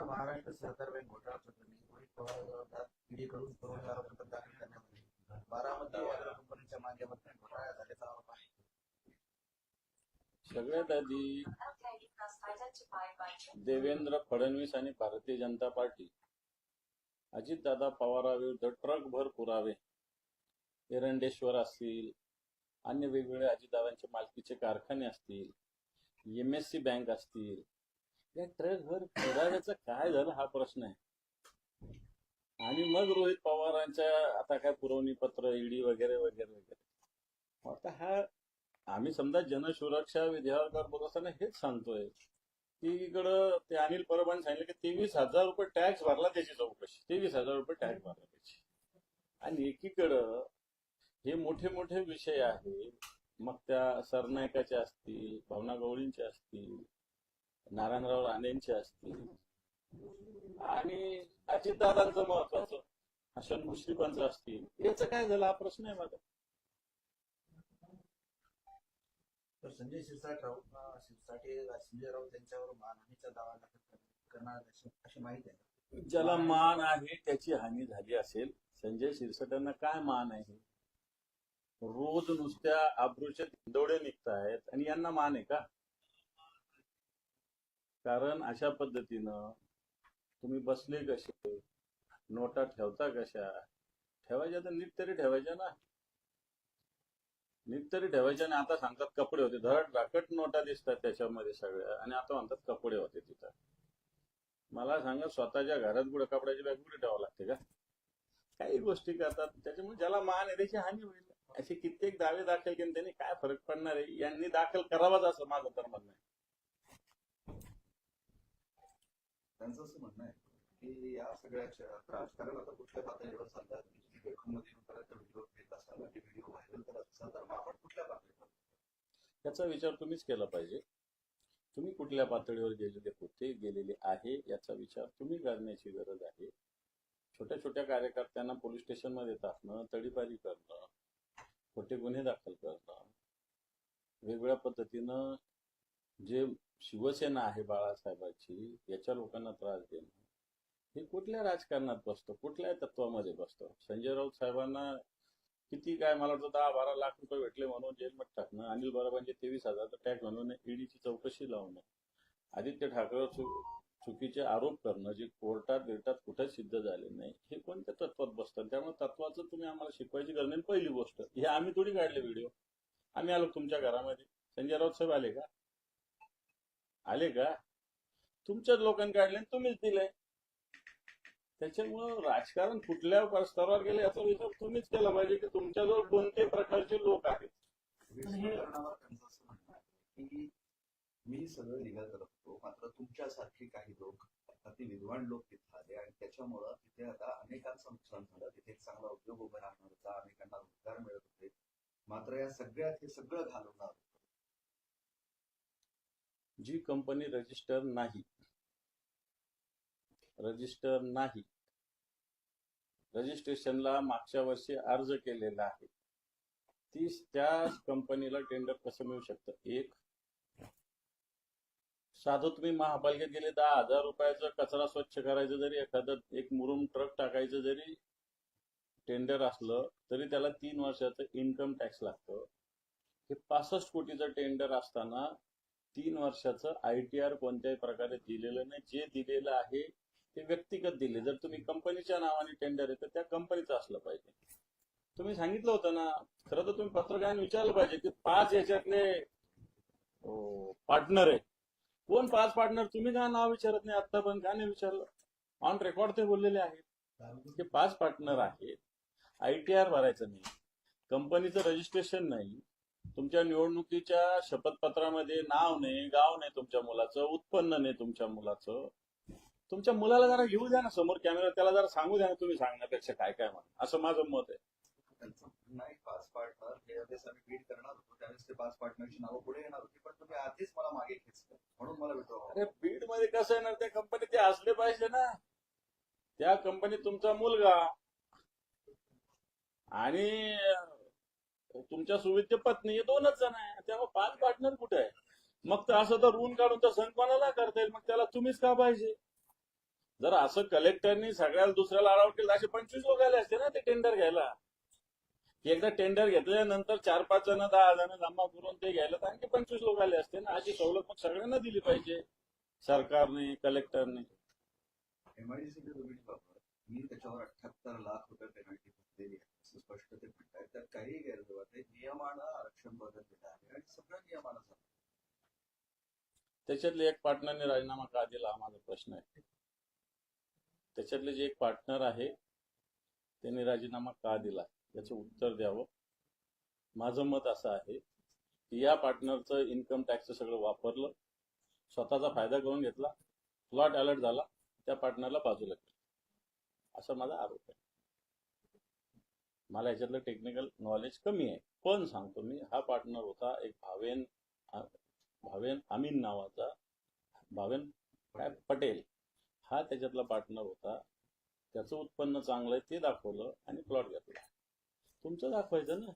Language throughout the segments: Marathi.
महाराष्ट्र सहकार बँक घोटाळा प्रकरणी रोहित पवार विरोधात आरोपपत्र दाखल करण्यात आले बारामती कंपनीच्या माध्यमातून घोटाळा झाल्याचा आरोप आहे सगळ्यात आधी देवेंद्र फडणवीस आणि भारतीय जनता पार्टी अजितदादा पवाराविरुद्ध ट्रकभर पुरावे एरंडेश्वर असतील अन्य वेगवेगळे अजितदादांचे मालकीचे कारखाने असतील एम एस सी बँक असतील या ट्रकभर पुराव्याचं काय झालं हा प्रश्न आहे. आणि मग रोहित पवारांच्या आता काय पुरवणी पत्र ईडी वगैरे वगैरे वगैरे. आता हा आम्ही समजा जनसुरक्षा विधेयकावर बोलत असताना हेच सांगतोय की इकडं ते अनिल परबांनी सांगितलं की तेवीस हजार रुपये टॅक्स भरला त्याची चौकशी. तेवीस हजार रुपये टॅक्स भरला त्याची. आणि एकीकडं हे मोठे मोठे विषय आहे. मग त्या सरनायकाचे असतील भावना गवळींचे असतील नारायणराव राणेंचे असतील. आणि अजितदादांचं महत्वाचं हसन मुश्रीफांचं असतील. याचं काय झालं? हा प्रश्न आहे माझा. तर संजय शिरसाट राऊत शिरसाटे संजय राऊत यांच्यावर मानहानीचा दावा दाखल करणार अशी माहिती आहे. ज्याला मान आहे त्याची हानी झाली असेल. संजय शिरसाटांना काय मान आहे? रोज नुसत्या आब्रूचे दौडे निघतायत आणि यांना मान आहे का? कारण अशा पद्धतीनं तुम्ही बसले कसे? नोटा ठेवता कशा? ठेवायच्या तर नीट तरी ठेवायच्या ना. नीट तरी ठेवायच्या आणि आता सांगतात कपडे होते. धड राकट नोटा दिसतात त्याच्यामध्ये सगळ्या आणि आता म्हणतात कपडे होते तिथं. मला सांगा स्वतःच्या घरात कुठे कपड्याची बॅग कुठे ठेवावं लागते का? काही गोष्टी करतात. त्याच्यामुळे ज्याला मान आहे त्याची हानी होईल. असे कित्येक दावे दाखल केले त्यांनी काय फरक पडणार आहे? यांनी दाखल करावाच असं माझं तर म्हणणं आहे. त्यांचं असं म्हणणं आहे की या सगळ्या राजकारण आता कुठल्या पातळीवर चालतात? बेखूनमध्ये पर्यंत व्हिडिओ घेत असाल आणि व्हिडिओ व्हायरल करत असाल तर मग आपण कुठल्या पातळीवर? याचा विचार तुम्हीच केला पाहिजे. तुम्ही कुठल्या पातळीवर गेलेले होते गेलेले आहे याचा विचार तुम्ही करण्याची गरज आहे. छोट्या छोट्या कार्यकर्त्यांना पोलीस स्टेशनमध्ये टाकणं तडीपारी करणं खोटे गुन्हे दाखल करणं वेगवेगळ्या पद्धतीनं जे शिवसेना आहे बाळासाहेबांची याच्या लोकांना त्रास देणं हे कुठल्या राजकारणात बसतं? कुठल्या तत्वामध्ये बसतं? संजय राऊत साहेबांना किती काय मला वाटतं दहा बारा लाख रुपये भेटले म्हणून जेलमध्ये टाकणं अनिल बराबांचे तेवीस हजार टॅक्स म्हणून ईडीची चौकशी लावणं. आदित्य ठाकरे चुकीचे आरोप करणं जे कोर्टात बिर्टात कुठे सिद्ध झाले नाही हे कोणत्या तत्वात बसतात? त्यामुळे तत्वाचं तुम्ही आम्हाला शिकवायची गरज नाही. पहिली गोष्ट हे आम्ही थोडी काढले व्हिडिओ आम्ही आलो तुमच्या घरामध्ये. संजय राऊत साहेब आले का? आले का? तुमच्याच लोकांनी काढले आणि तुम्हीच दिले. त्याच्यामुळं राजकारण कुठल्या स्तरावर गेले याचा विचार तुम्हीच केला पाहिजे की तुमच्याजवळ कोणते प्रकारचे लोक आहेत? मी सगळं लिगल करत होतो मात्र तुमच्यासारखे काही लोक अति विद्वान लोक तिथे आले आणि त्याच्यामुळं तिथे आता अनेकांचं नुकसान झालं. तिथे एक चांगला उद्योग उभा राहणार होता अनेकांना रोजगार मिळत होते. मात्र या सगळ्यात हे सगळं घालवणार जी कंपनी रजिस्टर नाही रजिस्टर नाही रजिस्ट्रेशनला मागच्या वर्षी अर्ज केलेला आहे. ती त्या कंपनीला टेंडर कसं मिळू शकतं? एक साधू तुम्ही महापालिकेत गेले दहा हजार रुपयाचा कचरा स्वच्छ करायचं जरी एखादं एक मुरुम ट्रक टाकायचं जरी टेंडर असलं तरी त्याला तीन वर्षाचं इन्कम टॅक्स लागतं. हे पासष्ट कोटीचं टेंडर असताना तीन वर्षाचं आय टी आर कोणत्याही प्रकारे दिलेलं नाही. जे दिलेलं आहे ते व्यक्तिगत दिले. जर तुम्ही कंपनीच्या नावाने टेंडर आहे तर त्या कंपनीचं असलं पाहिजे. तुम्ही सांगितलं होतं ना खरं तर तुम्ही पत्रकारांनी विचारलं पाहिजे की पाच याच्यातले पार्टनर आहे कोण पाच पार्टनर? तुम्ही का नाव विचारत नाही? आता पण का नाही विचारलं? ऑन रेकॉर्ड ते बोललेले आहेत. ते पाच पार्टनर आहेत. आय टी आर भरायचं नाही. कंपनीचं रजिस्ट्रेशन नाही. तुमच्या निवडणुकीच्या शपथपत्रामध्ये नाव नाही गाव नाही तुमच्या मुलाचं उत्पन्न नाही तुमच्या मुलाचं. तुमच्या मुलाला जरा घेऊ द्या ना समोर कॅमेरा त्याला जरा सांगू द्या ना तुम्ही सांगण्यापेक्षा काय काय म्हणा. असं माझं मत आहे. नाही पाच पार्टनर. ज्यावेळेस आम्ही बीड करणार होतो. त्यावेळेस ते पाच पार्टनरची नावं पुढे येणार होती पण तुम्ही आधीच मला मागे खेचलं म्हणून मला विड्रॉ अरे बीडमध्ये कसं येणार? त्या कंपनीत ते असले पाहिजे ना. त्या कंपनीत तुमचा मुलगा आणि तुमच्या सुविध पत्नी हे दोनच जण आहे. त्यामुळे पाच पार्टनर कुठे आहे? मग तर असं तर ऋण काढून तर सण कोणाला करता येईल? मग त्याला तुम्हीच का पाहिजे? जर असं कलेक्टरनी सगळ्याला दुसऱ्याला अलाउड केलं असे पंचवीस लोक आले असते ना ते टेंडर घ्यायला. एकदा टेंडर घेतल्यानंतर चार पाच जण दहा जण जमा करून ते घ्यायला तर आणखी पंचवीस लोक आले असते ना. अशी सवलत मग सगळ्यांना दिली पाहिजे. सरकारने कलेक्टरने. जमिनीबाबत मी त्याच्यावर अठ्याहत्तर लाख रुपये पेनल्टी भरलेली आहे असं स्पष्ट ते म्हणतात त्यात काही गैरव्यवहार नाही. नियमानं आरक्षण बदललेलं आहे आणि सगळं नियमानं झालं. त्याच्यातले एक पार्टनरने राजीनामा का दिला हा माझा प्रश्न आहे. त्याच्यातले जे एक पार्टनर आहे त्यांनी राजीनामा का दिला? याचं उत्तर द्यावं. माझं मत असं आहे की या पार्टनरचं इन्कम टॅक्सचं सगळं वापरलं. स्वतःचा फायदा करून घेतला. प्लॉट अलर्ट झाला. त्या पार्टनरला बाजूला केलं असा माझा आरोप आहे. मला याच्यातलं टेक्निकल नॉलेज कमी आहे. पण सांगतो? मी हा पार्टनर होता. एक भावेन भावेन अमीन नावाचा भावेन काय? पटेल. हा त्याच्यातला पार्टनर होता. त्याचं उत्पन्न चांगलं आहे ते दाखवलं आणि प्लॉट घेतला. तुमचं दाखवायचं ना.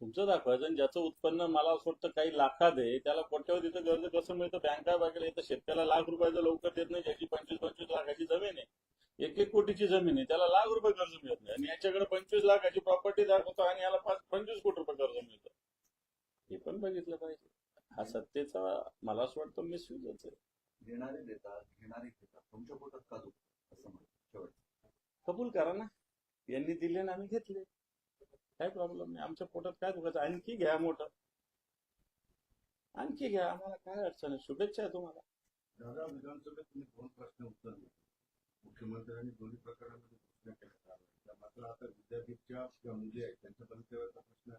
तुमचं दाखवायचं आणि ज्याचं उत्पन्न मला असं वाटतं काही लाखात आहे त्याला कोट्यावधीचं कर्ज कसं मिळतं? बँका बघायला येतं शेतकऱ्याला लाख रुपयाचं लवकर देत नाही ज्याची पंचवीस पंचवीस लाखाची जमीन आहे एक एक कोटीची जमीन आहे त्याला लाख रुपये कर्ज मिळत नाही. आणि याच्याकडे पंचवीस लाखाची प्रॉपर्टी दाखवतो आणि याला पाच पंचवीस कोटी रुपये कर्ज मिळतं. हे पण बघितलं पाहिजे. हा सत्तेचा मला असं वाटतं मिसयूजच आहे. देणारे देतात घेणारे घेतात. तुमच्या पोटात का असं कबूल करा ना. यांनी दिले ना आम्ही घेतले. काय प्रॉब्लेम नाही. आमच्या पोटात काय दुखायचं? आणखी घ्या मोठं. आणखी घ्या. आम्हाला काय अडचण आहे? शुभेच्छा आहे तुम्हाला. दादा विधानसभेत तुम्ही दोन प्रश्न उत्तर दिले. मुख्यमंत्र्यांनी दोन्ही प्रकरणामध्ये घोषणा केल्या मात्र आता विद्यापीठच्या ज्या मुली आहेत त्यांच्या भवितव्याचा प्रश्न.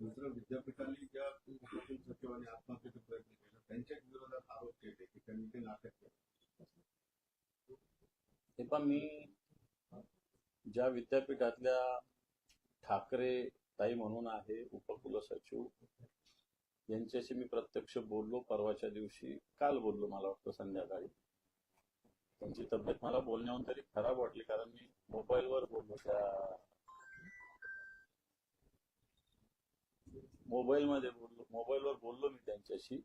दुसरं विद्यापीठांनी ज्या सचिवांनी आत्महत्येचे प्रयत्न केले त्यांच्या विरोधात आरोप केले की त्यांनी ते नाटक केलं. हे पण मी ज्या विद्यापीठातल्या ठाकरे ताई म्हणून आहे उपकुलसचिव यांच्याशी मी प्रत्यक्ष बोललो परवाच्या दिवशी काल बोललो मला वाटतं संध्याकाळी. त्यांची तब्येत मला बोलण्याहून तरी खराब वाटली कारण मी मोबाईलवर बोललो त्या मोबाईलमध्ये बोललो मोबाईलवर बोललो मी त्यांच्याशी.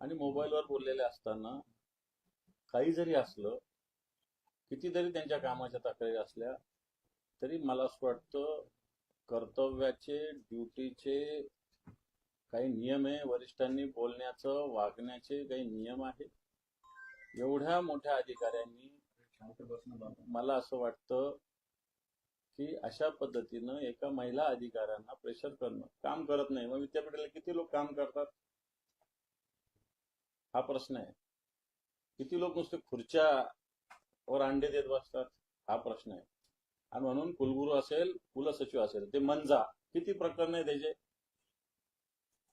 आणि मोबाईलवर बोललेले असताना काही जरी असलं कितीतरी त्यांच्या कामाच्या तक्रारी असल्या तरी मला असं वाटतं कर्तव्याचे ड्युटीचे काही नियम आहे. वरिष्ठांनी बोलण्याचं वागण्याचे काही नियम आहेत. एवढ्या मोठ्या अधिकाऱ्यांनी मला असं वाटतं की अशा पद्धतीनं एका महिला अधिकाऱ्यांना प्रेशर करणं काम करत नाही. मग विद्यापीठाला किती लोक काम करतात? हा प्रश्न आहे. किती लोक नुसते खुर्च्या वर अंडे देत बसतात हा प्रश्न आहे. आणि म्हणून कुलगुरू असेल कुलसचिव असेल ते मंजा किती प्रकरण आहे त्याचे?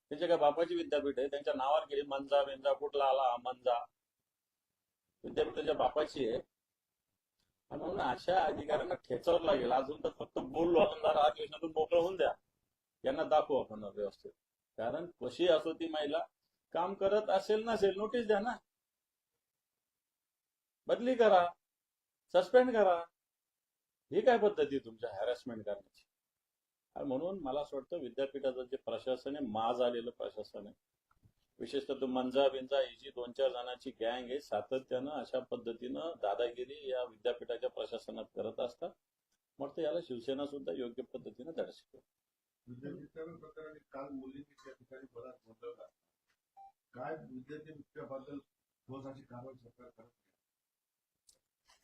त्याच्या काय बापाची विद्यापीठ आहे त्यांच्या नावावर गेली मंजा बिंजा कुठला आला हा मंजा. विद्यापीठाच्या बापाची आहे. आणि म्हणून अशा अधिकाऱ्यांना ठेचावर लागेल. अजून तर फक्त बोललो आपण जरा अधिवेशनातून मोकळं होऊन द्या. यांना दाखवू आपण व्यवस्थित. कारण कशी असो ती महिला काम करत असेल नसेल नोटीस द्या ना. बदली करा. सस्पेंड करा. ही काय पद्धती तुमच्या हॅरॅसमेंट करण्याची? आणि म्हणून मला असं वाटतं विद्यापीठाचं जे प्रशासन आहे माज आलेलं प्रशासन आहे. विशेषतः तो मंजा बिंजा ही जी दोन चार जणांची गँग आहे सातत्यानं अशा पद्धतीनं दादागिरी या विद्यापीठाच्या प्रशासनात करत असतात. मग तर याला शिवसेना सुद्धा योग्य पद्धतीनं धडा शिकवेल काल मुलींनी त्या ठिकाणी बराच गोंधळ काय विद्यार्थी कारवाई सरकार करत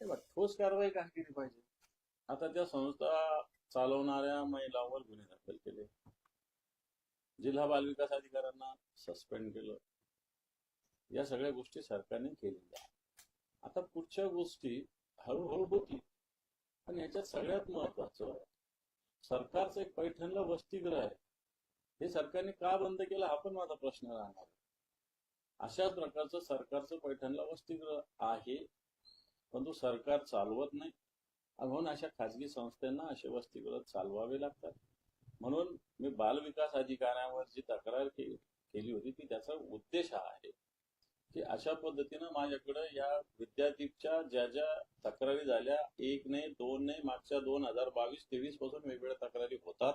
ठोस कारवाई का केली पाहिजे? आता त्या संस्था चालवणाऱ्या महिलांवर गुन्हे दाखल केले. जिल्हा बालविकास अधिकाऱ्यांना सस्पेंड केलं. या सगळ्या गोष्टी सरकारने केलेल्या आता पुढच्या गोष्टी हळूहळू होतील. पण याच्यात सगळ्यात महत्वाचं सरकारचं एक पैठणला वसतिग्रह आहे. हे सरकारने का बंद केलं हा पण माझा प्रश्न राहणार अशा प्रकारचं सरकारचं पैठणला वसतिग्रह आहे. परंतु सरकार चालवत नाही. म्हणून अशा खाजगी संस्थांना असे वसतिगृह चालवावे लागतात. म्हणून मी बालविकास अधिकाऱ्यांवर जी तक्रार केली केली होती ती त्याचा उद्देश हा आहे की अशा पद्धतीनं माझ्याकडे या विद्यादीपच्या ज्या ज्या तक्रारी झाल्या एक ने दोन ने मागच्या दोन हजार बावीस तेवीसपासून वेगवेगळ्या तक्रारी होतात.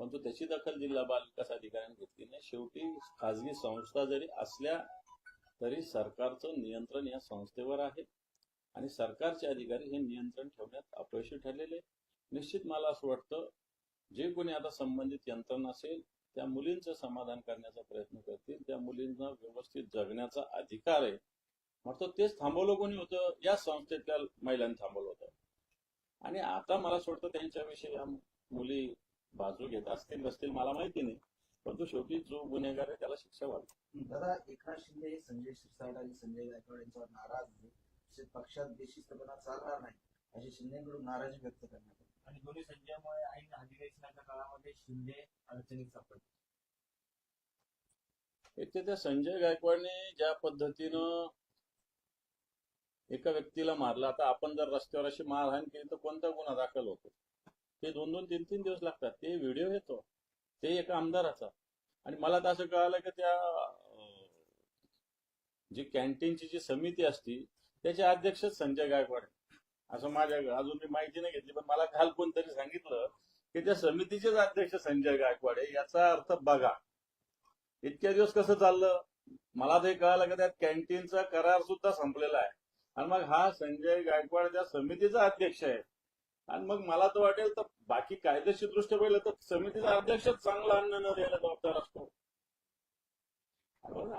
परंतु त्याची दखल जिल्हा बाल विकास अधिकाऱ्यांनी घेतली नाही. शेवटी खाजगी संस्था जरी असल्या तरी सरकारचं नियंत्रण या संस्थेवर आहे. आणि सरकारचे अधिकारी हे नियंत्रण ठेवण्यात अपयशी ठरलेले निश्चित मला असं वाटतं जे कोणी आता संबंधित यंत्रणा असेल त्या मुलींचं समाधान करण्याचा प्रयत्न करतील. त्या मुलींना व्यवस्थित जगण्याचा अधिकार आहे. म्हणतो तेच थांबवलं कोणी होतं? या संस्थेतल्या महिलांनी थांबवलं होतं. आणि आता मला असं वाटतं त्यांच्याविषयी या मुली बाजू घेत असतील नसतील मला माहिती नाही. परंतु शेवटी जो गुन्हेगार आहे त्याला शिक्षा व्हावी. दादा एकनाथ शिंदे संजय शिरसाट आणि संजय गायकवाड यांच्यावर नाराज तसेच पक्षात बेशिस्तपणा चालणार नाही अशी शिंदेकडून नाराजी व्यक्त करण्यात आली. आणि दोन्ही संजयामुळे ऐन अधिवेशनाच्या काळामध्ये शिंदे अडचणीत सापडले. एक तर त्या संजय गायकवाडने ज्या पद्धतीनं एका व्यक्तीला मारलं आता आपण जर रस्त्यावर अशी मारहाण केली तर कोणता गुन्हा दाखल होतो? ते दोन दोन तीन तीन दिवस लागतात. ते व्हिडिओ येतो ते एका आमदाराचा आणि मला तर असं कळालं की त्या जी कॅन्टीनची जी समिती असती त्याचे अध्यक्ष संजय गायकवाड असं माझ्या अजून मी माहिती नाही घेतली पण मला काल कोणतरी सांगितलं की त्या समितीचेच अध्यक्ष संजय गायकवाड आहे याचा अर्थ बघा इतक्या दिवस कसं चाललं? मला ते कळालं की त्यात कॅन्टीनचा करार सुद्धा संपलेला आहे. आणि मग हा संजय गायकवाड त्या समितीचा अध्यक्ष आहे. आणि मग मला तर वाटेल तर बाकी कायदेशीर दृष्ट्या पाहिलं तर समितीचा अध्यक्षच चांगला अन्न न द्यायला जबाबदार असतो.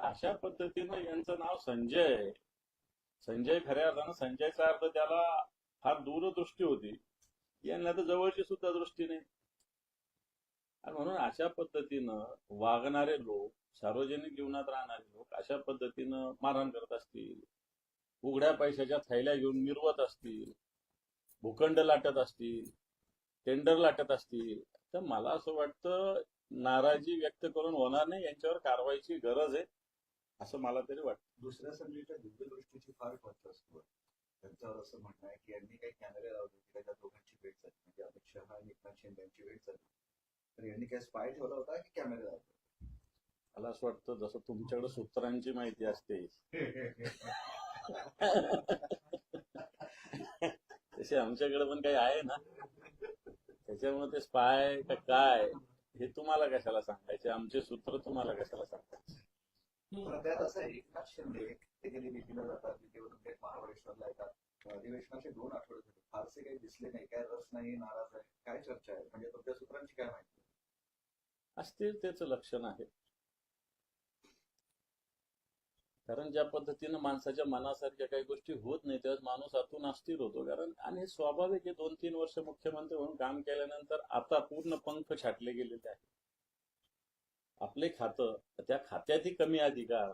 अशा पद्धतीनं यांचं नाव संजय आहे. संजय खऱ्या अर्थानं संजयचा अर्थ त्याला फार दूरदृष्टी होती. यांना तर जवळची सुद्धा दृष्टी नाही. आणि म्हणून अशा पद्धतीनं वागणारे लोक सार्वजनिक जीवनात राहणारे लोक अशा पद्धतीनं मारहाण करत असतील उघड्या पैशाच्या थैल्या घेऊन मिरवत असतील भूखंड लाटत असतील टेंडर लाटत असतील तर मला असं वाटतं नाराजी व्यक्त करून होणार नाही यांच्यावर कारवाईची गरज आहे असं मला तरी वाटतं. दुसऱ्या संधीच्या दिव्यदृष्टीची फार महत्त्व असतो त्यांच्यावर असं म्हणणं आहे की यांनी काही कॅमेरे लावले होते त्या दोघांची भेट झाली. म्हणजे अमित शहा आणि एकनाथ शिंदे यांची भेट झाली. तर यांनी काय स्पाय ठेवला होता की कॅमेरे लावले मला असं वाटतं जसं तुमच्याकडे सूत्रांची माहिती असते. तसे आमच्याकडे पण काही आहे ना. त्याच्यामुळे ते स्पाय का काय हे तुम्हाला कशाला सांगायचे? आमचे सूत्र तुम्हाला कशाला सांगायचे? त्यात असं एकनाथ शिंदे ते कधी भेटीला जातात भेटीवरून थेट महाबळेश्वरला येतात. अधिवेशनाचे दोन आठवडे झाले. फारसे काही दिसले नाही काय रस नाही नाराज आहे काय चर्चा आहे? म्हणजे तुमच्या सूत्रांची काय माहिती? अस्थिरतेचं लक्षण आहे. कारण ज्या पद्धतीनं माणसाच्या मनासारख्या काही गोष्टी होत नाही त्यावेळेस माणूस आतून अस्थिर होतो. कारण आणि हे स्वाभाविक आहे दोन तीन वर्ष मुख्यमंत्री म्हणून काम केल्यानंतर आता पूर्ण पंख छाटले गेलेले आहे आपले खातं त्या खात्यातही कमी अधिकार.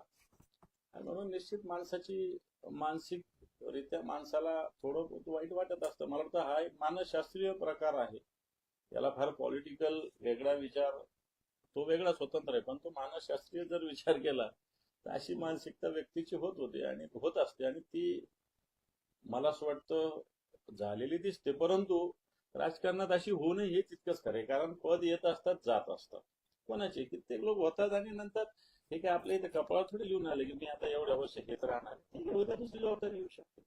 आणि म्हणून निश्चित माणसाची मानसिकरित्या माणसाला थोडं वाईट वाटत असतं. मला वाटतं हा एक मानसशास्त्रीय प्रकार आहे. याला फार पॉलिटिकल वेगळा विचार तो वेगळा स्वतंत्र आहे. पण तो मानसशास्त्रीय जर विचार केला तर अशी मानसिकता व्यक्तीची होत होती आणि होत असते. आणि ती मला असं वाटतं झालेली दिसते. परंतु राजकारणात अशी होऊ नये हे तितकंच खरं आहे. कारण पद येत असतात जात असतात. कोणाचे? कित्येक लोक होतात आणि नंतर हे काय आपल्या इथे कपाळात थोडी लिहून आले की मी आता एवढ्या वर्ष घेत राहणार ठीक आहे उद्या दुसरी जबाबदारी येऊ शकते.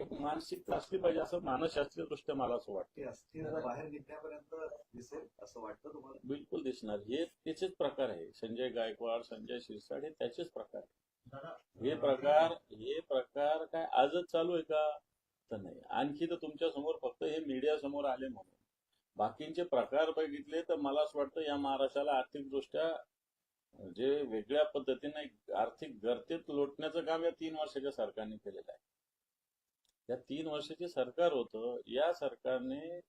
एक मानसिकता असली पाहिजे असं मानसशास्त्रीय दृष्ट्या मला असं वाटतं. बाहेर निघण्यापर्यंत दिसेल असं वाटतं तुम्हाला? बिलकुल दिसणार. हे त्याचेच प्रकार आहे. संजय गायकवाड संजय शिरसाट हे त्याचेच प्रकार आहे. हे प्रकार हे प्रकार काय आजच चालू आहे का? तर नाही. आणखी तर तुमच्यासमोर फक्त हे मीडिया समोर आले म्हणून. बाकींचे प्रकार बघितले तर मला असं वाटतं या महाराष्ट्राला आर्थिकदृष्ट्या जे वेगळ्या पद्धतीने आर्थिक गर्तेत लोटण्याचं काम या तीन वर्षाच्या सरकारने केलेलं आहे. या तीन वर्षाचे सरकार होतं या सरकारने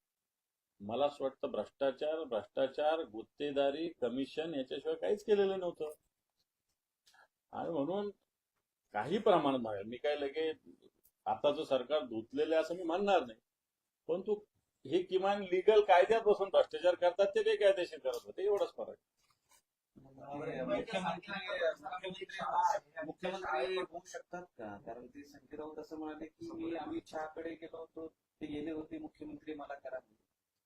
मला असं वाटतं भ्रष्टाचार भ्रष्टाचार गुत्तेदारी कमिशन याच्याशिवाय काहीच केलेलं नव्हतं. आणि म्हणून काही प्रमाणात मी काय लगे आताचं सरकार धुतलेलं आहे असं मी म्हणणार नाही. परंतु हे किमान लिगल कायद्यात बसून भ्रष्टाचार करतात ते काही कायदेशीर करत होते एवढंच फरक मुख्यमंत्री मुख्यमंत्री होऊ शकतात का? कारण ते संजय राऊत असं म्हणाले की मी अमित शहाकडे गेलो होतो ते गेले होते मुख्यमंत्री मला करा.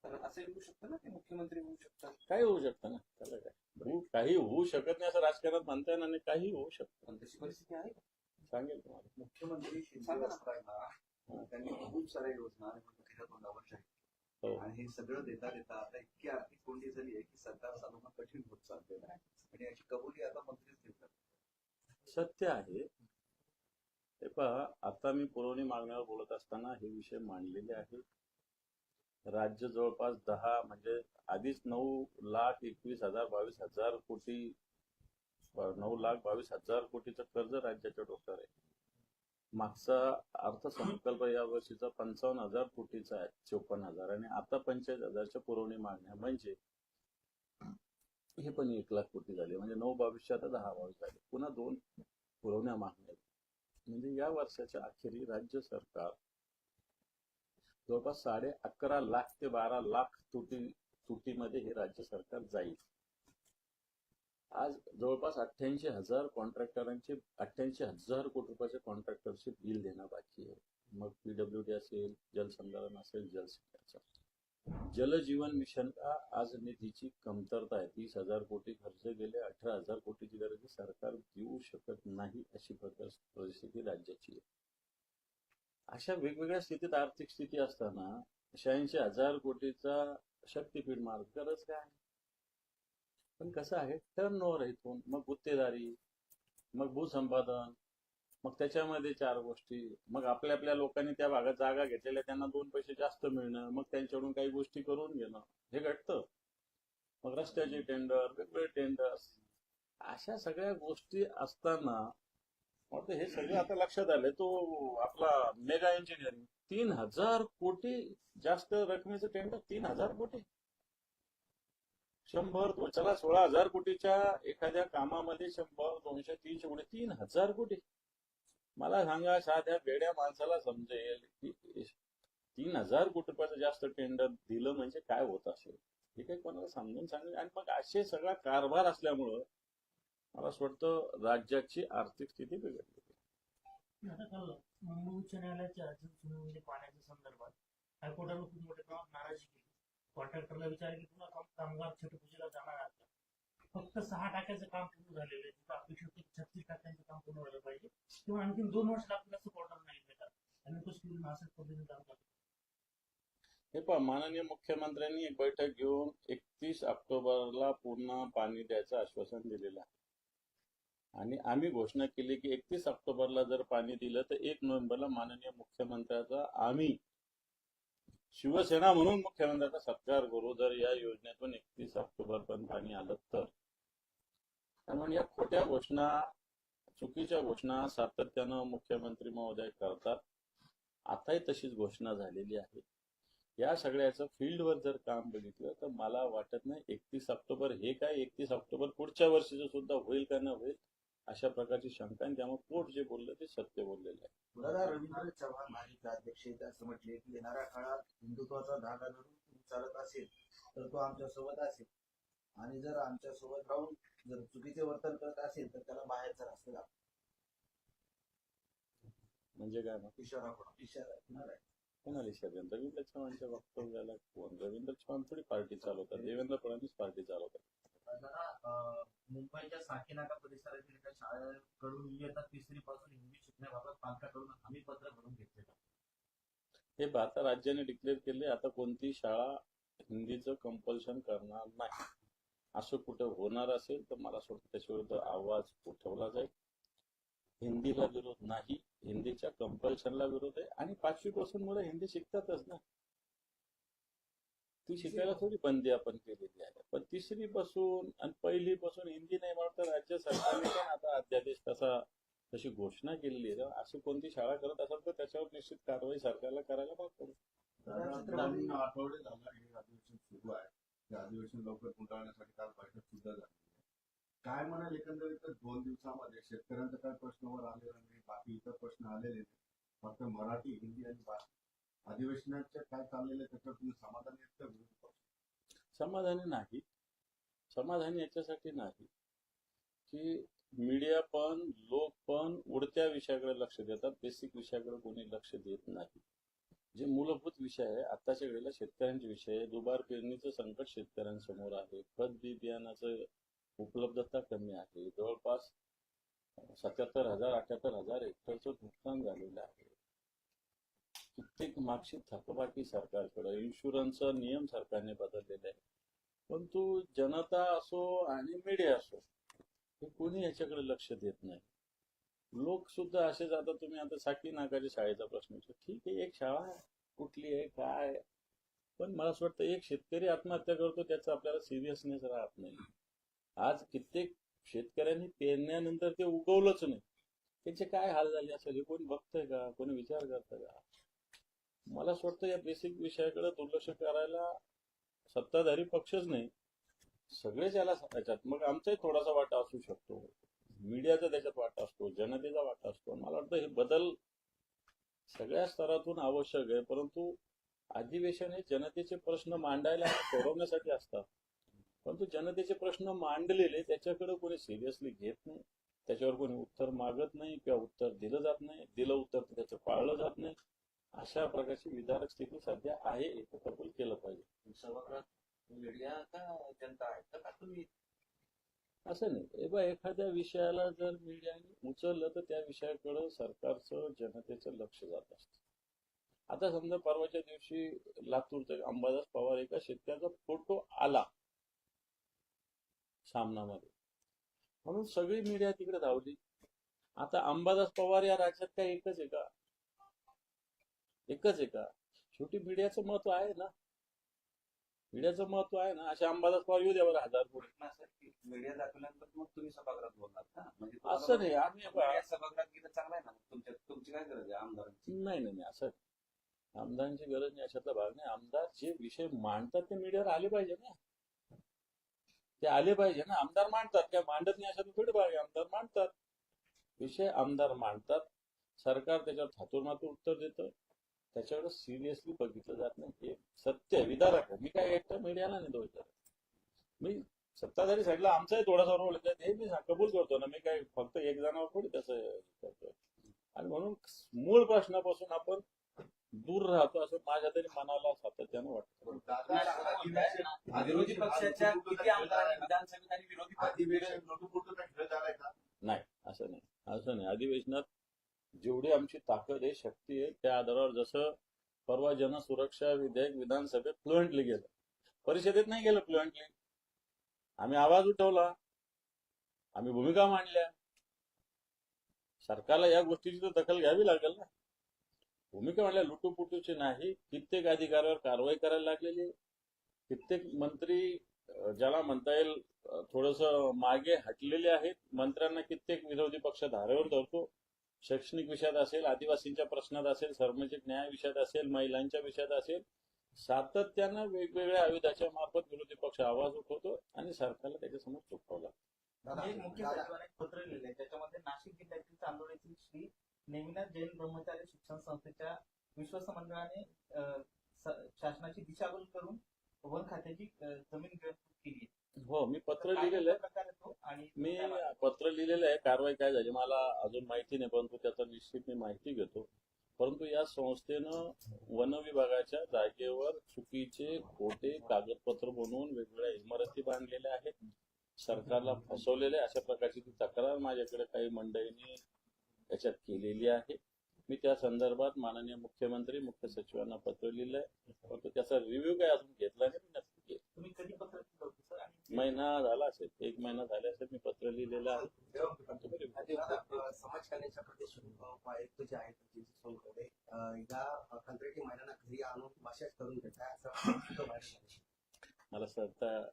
तर असं होऊ शकतं ना ते मुख्यमंत्री होऊ शकतात? काय होऊ शकतं ना त्याला काय? काही होऊ शकत नाही असं राजकारणात म्हणता येणार नाही काही होऊ शकतं. पण तशी परिस्थिती आहे? सांगेल तुम्हाला. मुख्यमंत्री शिंदे त्यांनी खूप साऱ्या योजना तोंडावर. आणि हे सगळं देता देता आता इतकी आर्थिक कोंडी झाली आहे की सरकार चालवणं कठीण होत चाललेलं आहे आणि याची कबुली आता मंत्रीच देतात. सत्य आहे. हे पहा आता मी पुरवणी मागण्यावर बोलत असताना हे विषय मांडलेले आहेत. राज्य जवळपास दहा म्हणजे आधीच नऊ लाख एकवीस हजार बावीस हजार कोटी नऊ लाख बावीस हजार कोटीचं कर्ज राज्याच्या डोक्यावर आहे. मागचा अर्थसंकल्प या वर्षीचा पंचावन्न हजार कोटीचा आहे चोपन्न हजार. आणि आता पंचेचाळीस हजारच्या पुरवणी मागण्या म्हणजे हे पण एक लाख कोटी झाले. म्हणजे नऊ बावीसशे आता दहा बावीस झाले. पुन्हा दोन पुरवण्या मागण्या म्हणजे या वर्षाच्या अखेरी राज्य सरकार जवळपास साडे अकरा लाख ते बारा लाख तुटी तुटीमध्ये हे राज्य सरकार जाईल. आज जवळपास अठ्ठ्याऐंशी हजार कॉन्ट्रॅक्टरांचे अठ्ठ्याऐंशी हजार कोटी रुपयाचे कॉन्ट्रॅक्टरचे बिल देणं बाकी आहे. मग पीडब्ल्यूडी असेल जलसंधारण असेल जलसिंचाचं जलजीवन मिशन का आज निधीची कमतरता आहे? तीस हजार कोटी खर्च गेले अठरा हजार कोटीची गरज सरकार देऊ शकत नाही अशी परिस्थिती राज्याची आहे. अशा वेगवेगळ्या स्थितीत आर्थिक स्थिती असताना शहाऐंशी हजार कोटीचा शक्तीपीठ मार्ग गरज काय? पण कसं आहे टर्न ओव्हर इथून. मग गुत्तेदारी मग भूसंपादन मग त्याच्यामध्ये चार गोष्टी. मग आपल्या आपल्या लोकांनी त्या भागात जागा घेतलेल्या त्यांना दोन पैसे जास्त मिळणं मग त्यांच्याकडून काही गोष्टी करून घेणं. हे घडतं मग रस्त्याचे टेंडर वेगवेगळे टेंडर्स अशा सगळ्या गोष्टी असताना वाटतं हे सगळं आता लक्षात आलं तो आपला मेगा इंजिनिअरिंग तीन हजार कोटी जास्त रकमेचं टेंडर तीन हजार कोटी. शंभर चला सोळा हजार कोटीच्या एखाद्या कामामध्ये शंभर दोनशे तीनशे कोटी तीन हजार कोटी. मला सांगा साध्या बेड्या माणसाला समजेल की तीन हजार कोटी रुपयाचं जास्त टेंडर दिलं म्हणजे काय होत असेल? हे काही कोणाला समजून सांगेल आणि मग असे सगळा कारभार असल्यामुळं मला असं वाटतं राज्याची आर्थिक स्थिती बिघडली. मुंबई उच्च न्यायालयाच्या पाण्याच्या संदर्भात. हायकोर्टानं खूप मोठ्या प्रमाणात नाराजी केली. कॉन्ट्रॅक्टरला विचार की पुन्हा काम- कामगार छटपूजेला जाणार आहात फक्त सहा टाक्याचं काम पूर्ण झालेलं आहे. तिथं अपेक्षित होती छत्तीस टाक्यांचं काम पूर्ण झालं पाहिजे. किंवा आणखी दोन वर्ष आपल्याला सपोर्टर नाही भेटत आणि तो स्किल नासक पद्धतीने काम करतो हे पहा माननीय मुख्यमंत्र्यांनी एक बैठक घेऊन एकतीस ऑक्टोबरला पूर्ण पाणी द्यायचं आश्वासन दिलेलं आहे. आणि आम्ही घोषणा केली की एकतीस ऑक्टोबरला जर पाणी दिलं तर एक नोव्हेंबरला माननीय मुख्यमंत्र्याचा आम्ही शिवसेना म्हणून मुख्यमंत्र्याचा सत्कार करू जर या योजनेतून एकतीस ऑक्टोबर पर्यंत पाणी आलं तर. त्यामुळे या खोट्या घोषणा चुकीच्या घोषणा सातत्यानं मुख्यमंत्री महोदय करतात. आताही तशीच घोषणा झालेली आहे. या सगळ्याचं फील्डवर जर काम बघितलं तर मला वाटत नाही एकतीस ऑक्टोबर हे काय एकतीस ऑक्टोबर पुढच्या वर्षीचं सुद्धा होईल का न होईल? अशा प्रकारची शंका आणि त्यामुळे कोर्ट जे बोललं ते सत्य बोललेलं आहे. दादा रवींद्र चव्हाण माजी अध्यक्ष आहेत. असं म्हटले की येणाऱ्या काळात हिंदुत्वाचा धागा धरून चालत असेल तर तो आमच्यासोबत असेल. आणि जर आमच्यासोबत राहून जर चुकीचे वर्तन करत असेल तर त्याला बाहेरचा रस्ता दाखवा. म्हणजे काय मग? इशारा कोणा इशारा कुणाला आहे? कोणाला इशारा? रवींद्र चव्हाणच्या वक्तव्याला कोण? रवींद्र चव्हाण थोडी पार्टी चालवतात. देवेंद्र फडणवीस पार्टी चालवतात. दादा अं, मुंबईच्या साकीनाका परिसरातील एका शाळेकडून इयत्ता तिसरी पासून हिंदी शिकण्याबाबत पालकाकडून हमी पत्र भरून घेतले हे भारत राज्याने डिक्लेअर केले आता कोणती शाळा हिंदीचं कंपल्शन करणार नाही. असं कुठं होणार असेल तर मला असं त्याच्याविरुद्ध आवाज उठवला जाईल. हिंदीला विरोध नाही हिंदीच्या कंपल्शनला विरोध आहे. आणि पाचवी पासून मुलं हिंदी शिकतातच ना. ती शिकायला थोडी बंदी आपण केलेली आहे. पण तिसरी पासून आणि पहिली पासून हिंदी नाही म्हणत तर राज्य सरकारने पण आता अध्यादेश तसा तशी घोषणा केलेली आहे. अशी कोणती शाळा करत असेल तर त्याच्यावर निश्चित कारवाई सरकारला करायला भाग आठवडे झाला हे अधिवेशन सुरू आहे. ते अधिवेशन लवकर गुंडाळण्यासाठी काल बैठक सुद्धा झाली आहे. काय म्हणाल एकंदरीत दोन दिवसामध्ये? शेतकऱ्यांचा काय प्रश्नावर आलेला नाही बाकी इतर प्रश्न आलेले नाही फक्त मराठी हिंदी आणि भाषा अधिवेशनाच्या काय चाललेलं आहे त्याच्यावर तुम्ही समाधानी आहेत का विरोधी पक्ष? समाधानी नाही समाधानी याच्यासाठी नाही की मीडिया पण लोक पण उडत्या विषयाकडे लक्ष देतात. बेसिक विषयाकडे कोणी लक्ष देत नाही. जे मूलभूत विषय आहे आताच्या वेळेला शेतकऱ्यांचे विषय आहे. दुबार पेरणीचं संकट शेतकऱ्यांसमोर आहे. खत बी बियाणाचं उपलब्धता कमी आहे. जवळपास सत्याहत्तर हजार अठ्याहत्तर हजार हेक्टरचं नुकसान झालेलं आहे. कित्येक मागची थकबाकी सरकारकडे इन्शुरन्सचा नियम सरकारने बदललेला आहे परंतु जनता असो आणि मीडिया असो हे कोणी याच्याकडे लक्ष देत नाही. लोक सुद्धा असे जातात तुम्ही आता साकी नाकाच्या शाळेचा प्रश्न ठीक आहे एक शाळा कुठली आहे काय आहे? पण मला असं वाटतं एक शेतकरी आत्महत्या करतो त्याचा आपल्याला सिरियसनेस राहत नाही. आज कित्येक शेतकऱ्यांनी पेरण्यानंतर ते उगवलंच नाही. त्याचे काय हाल झाले? असेल हे कोणी बघतंय का? कोणी विचार करतं का? मला असं वाटतं या बेसिक विषयाकडे दुर्लक्ष करायला सत्ताधारी पक्षच नाही. सगळेच याला सांगायच्यात. मग आमचाही थोडासा वाटा असू शकतो. मीडियाचा त्याच्यात वाटा असतो जनतेचा वाटा असतो. मला वाटतं हे बदल सगळ्या स्तरातून आवश्यक आहे. परंतु अधिवेशन हे जनतेचे प्रश्न मांडायला सोडवण्यासाठी असतात. परंतु जनतेचे प्रश्न मांडलेले त्याच्याकडे कोणी सिरियसली घेत नाही. त्याच्यावर कोणी उत्तर मागत नाही किंवा उत्तर दिलं जात नाही. दिलं उत्तर तर त्याचं पाळलं जात नाही. अशा प्रकारची विधारक स्थिती सध्या आहे हे कबूल केलं पाहिजे. सभागृहात मीडिया का जनता आहे? तर का तुम्ही? असं नाही. बा एखाद्या विषयाला जर मीडियाने उचललं तर त्या विषयाकडे सरकारचं जनतेचं लक्ष जात असतं. आता समजा परवाच्या दिवशी लातूरचा अंबादास पवार एका शेतकऱ्याचा फोटो आला सामनामध्ये. म्हणून सगळी मीडिया तिकडे धावली. आता अंबादास पवार या राज्यात काय एकच आहे का? एकच आहे का? शेवटी मीडियाचं महत्त्व आहे ना. मीडियाचं महत्त्व आहे ना. अशा अंबादास पवार येऊ द्या बरं हजार पुढे. प्रश्न असा आहे की मीडिया दाखवल्यानंतर मग तुम्ही सभागृहात बोलणार ना म्हणजे असं नाही. आम्ही मीडिया सभागृहात गेलं चांगलं आहे ना. तुमच्या तुमची काय गरज आहे? आमदारांची? नाही नाही असं. आमदारांची गरज नाही. अशातला भाग नाही. आमदार जे विषय मांडतात ते मीडियावर आले पाहिजे ना. ते आले पाहिजे ना. आमदार मांडतात. काय मांडत नाही अशातला थोडी भाग आमदार मांडतात. विषय आमदार मांडतात. सरकार त्याच्यावर थातूरमातूर उत्तर देतं. त्याच्याकडे सिरियसली बघितलं जात नाही. हे सत्य आहे. मी काय एकटं मीडियाला नाही दोष. मी सत्ताधारी साईडला आमचाही थोडासा रोल हे मी कबूल करतो ना. मी काय फक्त एक जणावर थोडी त्याचं करतोय. आणि म्हणून मूळ प्रश्नापासून आपण दूर राहतो असं माझ्या तरी मनाला सातत्यानं वाटतं. विरोधी पक्षाच्या विधानसभेत आणि विरोधी अधिवेशन नाही असं नाही. असं नाही. अधिवेशनात जेवढी आमची ताकद आहे शक्ती आहे त्या आधारावर जसं परवा जनसुरक्षा विधेयक विधानसभेत फ्लुएंटली गेलं. परिषदेत नाही गेलं फ्लुएंटली आम्ही आवाज उठवला. आम्ही भूमिका मांडल्या. सरकारला या गोष्टीची तर दखल घ्यावी लागेल ना. भूमिका मांडल्या लुटूपुटूची नाही. कित्येक अधिकाऱ्यावर कारवाई करायला लागलेली कित्येक मंत्री ज्याला म्हणता येईल थोडस मागे हटलेले आहेत. मंत्र्यांना कित्येक विरोधी पक्ष धारेवर धरतो. शैक्षणिक विषयात असेल आदिवासींच्या प्रश्नात असेल सार्वजनिक न्याय विषयात असेल महिलांच्या विषयात असेल सातत्यानं वेगवेगळ्या आयुधाच्या मार्फत विरोधी पक्ष आवाज उठवतो आणि सरकारला त्याच्यासमोर सचिवाने एक पत्र लिहिले त्याच्यामध्ये नाशिक जिल्ह्यातील चांदोड येथील श्री नेमिनाथ जैन ब्रह्मचारी शिक्षण संस्थेच्या विश्वस्त मंडळाने शासनाची दिशाभूल करून वन खात्याची जमीन केली आहे. हो मी पत्र लिहिलेलं आहे. मी पत्र लिहिलेलं आहे. कारवाई काय झाली? मला अजून माहिती नाही परंतु त्याचा निश्चित मी माहिती घेतो. परंतु या संस्थेनं वन विभागाच्या जागेवर चुकीचे खोटे कागदपत्र बनवून वेगवेगळ्या इमारती बांधलेल्या आहेत. सरकारला फसवलेले अशा प्रकारची ती तक्रार माझ्याकडे काही मंडळींनी याच्यात केलेली आहे. मी त्या संदर्भात माननीय मुख्यमंत्री मुख्य सचिवांना पत्र लिहिलंय. परंतु त्याचा रिव्ह्यू काय अजून घेतला नाही नक्की महिना झाला असेल एक महिना झाला असेल मी पत्र लिहिलेलं आहे. समाज कल्याणच्या प्रदेश उपायुक्त जे आहेत या कंत्राटी महिलांना घरी आणून करून घेतात. मला वाटतं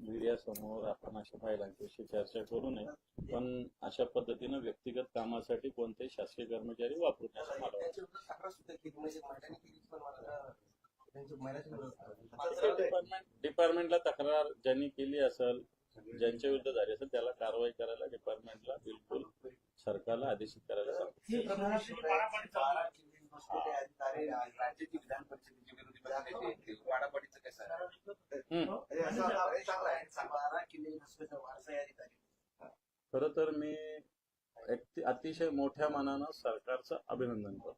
मीडिया समोर आपण अशा महिलांच्याशी चर्चा करू नये पण अशा पद्धतीनं व्यक्तिगत कामासाठी कोणतेही शासकीय कर्मचारी वापरू नये डिपार्टमेंटला तक्रार ज्यांनी केली असेल ज्यांच्या विरुद्ध झाली असेल त्याला कारवाई करायला डिपार्टमेंटला बिलकुल सरकारला आदेशित करायला खरं तर मी अतिशय मोठ्या मनानं सरकारचं अभिनंदन करतो.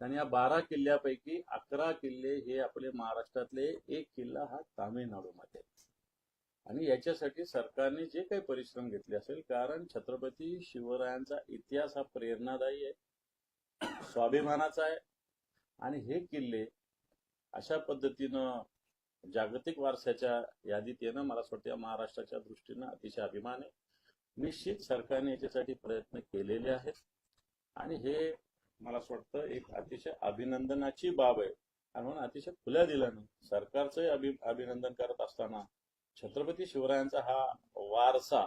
आणि या बारा किल्ल्यापैकी अकरा किल्ले हे आपले महाराष्ट्रातले एक किल्ला हा तामिळनाडूमध्ये आहे. आणि याच्यासाठी सरकारने जे काही परिश्रम घेतले असेल कारण छत्रपती शिवरायांचा इतिहास हा प्रेरणादायी आहे स्वाभिमानाचा आहे आणि हे किल्ले अशा पद्धतीनं जागतिक वारसाच्या यादीत येणं मला असं वाटतं या महाराष्ट्राच्या दृष्टीनं अतिशय अभिमान आहे निश्चित सरकारने याच्यासाठी प्रयत्न केलेले आहेत आणि हे मला असं वाटतं एक अतिशय अभिनंदनाची बाब आहे. म्हणून अतिशय खुल्या दिल्याने सरकारचंही अभि अभिनंदन करत असताना छत्रपती शिवरायांचा हा वारसा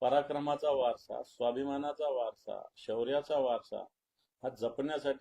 पराक्रमाचा वारसा स्वाभिमानाचा वारसा शौर्याचा वारसा हा जपण्यासाठी